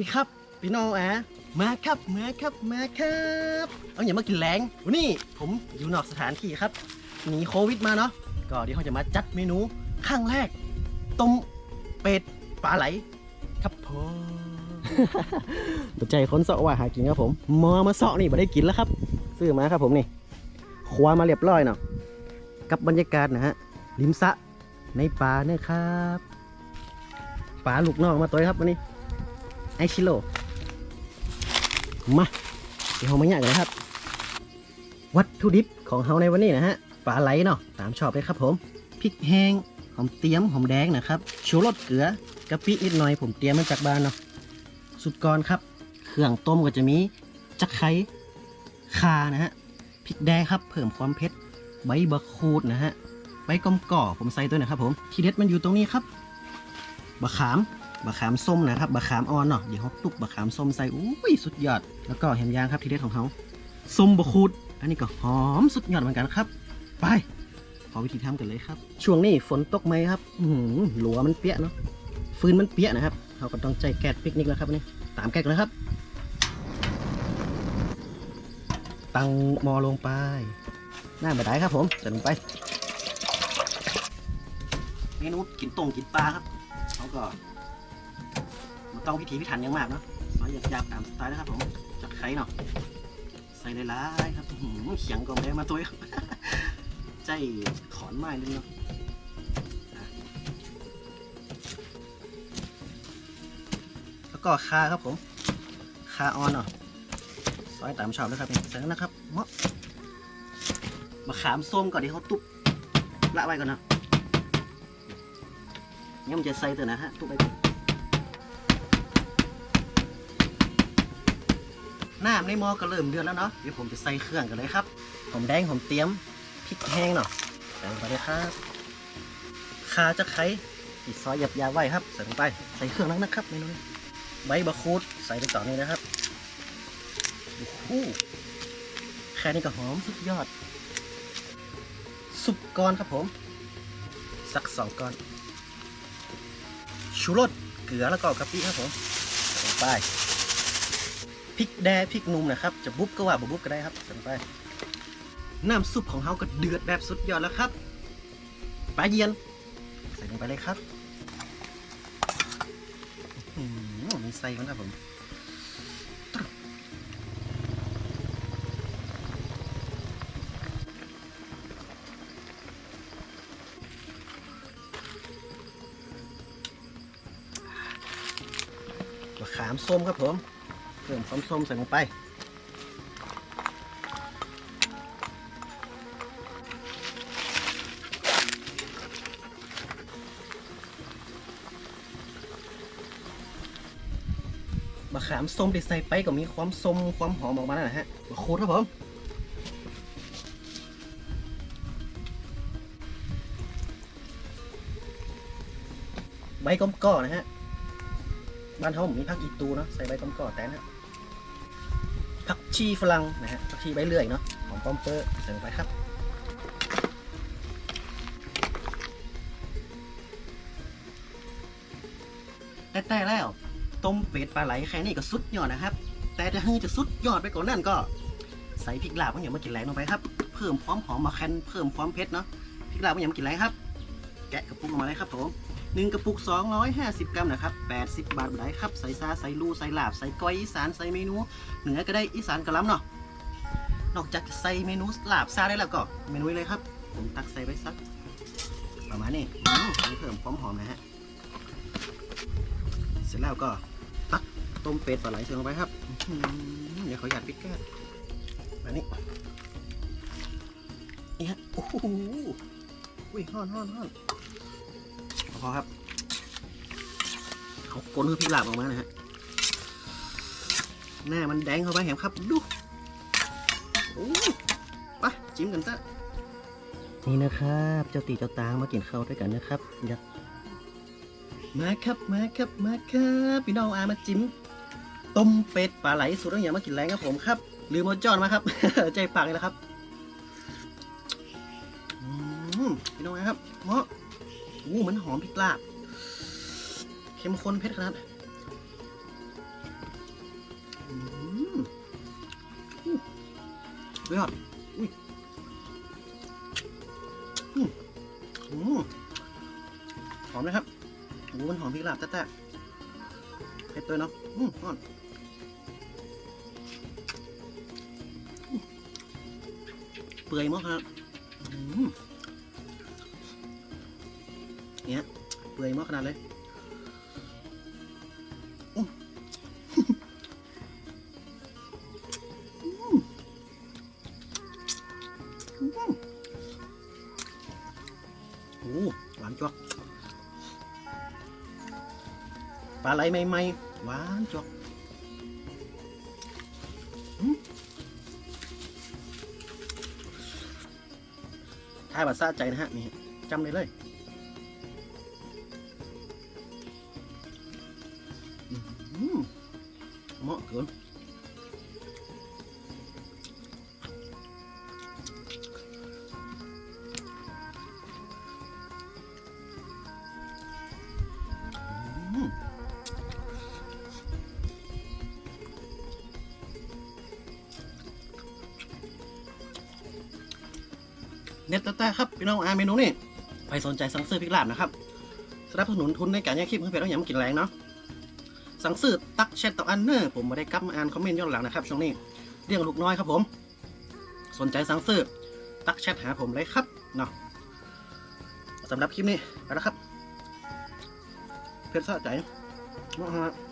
ดีครับ พี่น้องอะมาครับมาครับมาครับ เอาอย่ามากินแรงวันนี้ผมอยู่นอกสถานที่ครับหนีโควิดมาเนาะก็เดี๋ยวเขาจะมาจัดเมนูข้างแรกต้มเป็ดปลาไหล ครับผมตัวใจคนเสาะว่าหากินครับผมมอมาเสาะนี่ม่ได้กินแล้วครับ ซื้อมาครับผมนี่คว้ามาเรียบร้อยเนาะกับบรรยากาศนะฮะริมสะในป่าเนี่ยครับป่าลูกนอกมาตัวครับวันนี้ ไอชิโร่มาเดี๋ยวเรามาเนี่ยกันนะครับ วัตถุดิบของเราในวันนี้นะฮะปลาไหลเนาะตามชอบเลยครับผมพริกแห้งหอมเตรียมหอมแดงนะครับชูรสเกลือกะปินิดหน่อยผมเตรียมมาจากบ้านเนาะสุดก่อนครับ เครื่องต้มก็จะมีจักไข่านะฮะพริกแดงครับเพิ่มความเผ็ดใบบะคูดนะฮะใบกอมก่อผมใส่ด้วนะครับผม ทีเด็ดมันอยู่ตรงนี้ครับบะขาม บะขามส้มนะครับบะขามอ่อนเนาะเดี๋ยวเขาตุกบะขามส้มใส่อุ้ยสุดยอด แล้วก็เห็นยางครับทีเด็ดของเขาส้มบะคูด อันนี้ก็หอมสุดยอดเหมือนกันครับ ไปขอวิธีทำกันเลยครับ ช่วงนี้ฝนตกไหมครับอืหือหลัวมันเปียกเนาะฟืนมันเปียกนะครับเราก็ต้องใจแก๊สปิกนิกแล้วครับอันนี่ตามแก๊สเลยครับ ตั้งมอลงไปหน้าบะได้ครับผมใส่ลงไปเมนูกินตรงกินปลาครับเขาก็ มันต้องพิถีพิถันอยังมากเนาะซอยหยาบๆตามสไตล์นะครับผมจัดไข่เนาะใส่หลายๆครับหือเขียงกองแดงมาตัวเองใจขอนไม้เลยเนาะแล้วก็คาครับผมคาออนเนาะซอยตามชอบเลยครับนี่ใส่แล้วนะครับเมาะมะขามส้มก่อนที่เขาตุ๊บละไว้ก่อนเนาะเนี่ยมันจะใส่ตัวนะฮะตุ๊บไปก่อน น้ำในหม้อก็เริ่มเดือดแล้วเนาะเดี๋ยวผมจะใส่เครื่องกันเลยครับหอมแดงหอมเตรียมพริกแห้งเนาะใส่ลงไปเลยครับขาจะไข่อีซอยหยับยาไว้ครับใส่ลงไปใส่เครื่องแล้วนะครับเมนูนี้ใบบะคูดใส่ไปต่อนี้นะครับโอ้โหแค่นี้ก็หอมสุดยอดสุกก้อนครับผม สักสองก้อน ชูรสเกลือแล้วก็กะปิครับผมใส่ลงไป ริกแดงพริกนุ่มนะครับ จะบุบก็ว่าบ่บุบก็ได้ครับใส่ลงไป น้ำซุปของเขาก็เดือดแบบสุดยอดแล้วครับ ปลาเยียน ใส่ลงไปเลยครับอื้อหือมีไส้มันครับผมมะขามส้มครับผม พิ่มความส้มใส่ลงไป มะขามส้มที่ใส่ไปก็มีความส้มความหอมออกมาแล้วนะฮะมะขูดครับผมใบก้อมก่อนะฮะ บ้านเขาผมมีผักอีตูเนาะใส่ใบก้อมก่อแต่นะ ผักชีฝรั่งนะฮะผักชีใบเลื่อยเนาะหอมป้อมเปอร์ใส่ลงไปครับแต่แต่แล้วต้มเป็ดปลาไหลแค่นี้ก็สุดยอดนะครับ แต่จะให้จะสุดยอดไปกว่านั้นก็ ใส่พริกลาบมันอย่ามากินแรงลงไปครับ เพิ่มความหอมมาแคนเพิ่มความเผ็ดเนาะพริกลาบมันอย่ามากินแรงครับ แกะกระปุกออกมาเลยครับผม หนึ่งกระปุก 250 กรัมนะครับ 80 บาทบาทครับใส่ซาใส่ลูใส่ลาบใส่ก้อยอีสานใส่เมนูเหนือก็ได้อีสานกระล้ำเนาะนอกจากใส่เมนูลาบซาได้แล้วก็เมนูเลยครับ ผมตักใส่ไปสักประมาณนี้อืมเพิ่มความหอมนะฮะเสร็จแล้วก็ตักต้มเป็ดปลาไหลใส่ลงไปครับเดี๋ยวขอหยาดพริกแก้แบบนี้นี่ฮะโอ้โหอุ้ยฮ้อนฮ้อนฮ้อน พอครับเขากลนคือพริกลาบออกมานะฮะหน้ามันแดงเข้าไปแหมครับดูโอ้ไปจิ้มกันซะนี่นะครับ เจ้าตีเจ้าตางมากินข้าวด้วยกันนะครับอยากมาครับมาครับมาครับพี่น้องอามาจิ้มต้มเป็ดปลาไหลสูตรต้องอย่ามากินแรงครับผมครับลืมเอาจอนมาครับ ใจปากเลยนะครับอืมพี่น้องอาครับเหมาะ อ้มือนหอมพริกลาบ เข้มข้นเผ็ดขนาดยอดอุ้ยอืมหอมนะครับโอ้มันหอมพริกลาบแท้ๆเผ็ดตัวเนาะอืมอ่อนเปื่อยมากครับอืม เนี่ยเปื่อยมากขนาดเลยอืมอืมโอ้หวานจกปลาไหลใหม่ๆหวานจวกอืมถ้าบัดซาใจนะฮะนี่จำเลยเลย เหมาะเกินเน็ตแต่ครับพี่น้องอาเมนูนี่ใครสนใจสั่งซื้อพริกลาบนะครับสนับสนุนทุนในการแยกคลิปเพื่อเป็นเอาอย่ามากินแรงเนาะ สังซื้อตักแชทต่ออันเนอร์ผมมาได้กลับมาอ่านคอมเมนต์ย้อนหลังนะครับช่วงนี้เรื่องลูกน้อยครับผม สนใจสังซื้อตักแชทหาผมเลยครับเนาะสำหรับคลิปนี้ไปแล้วครับ เพชรสะใจมากฮะ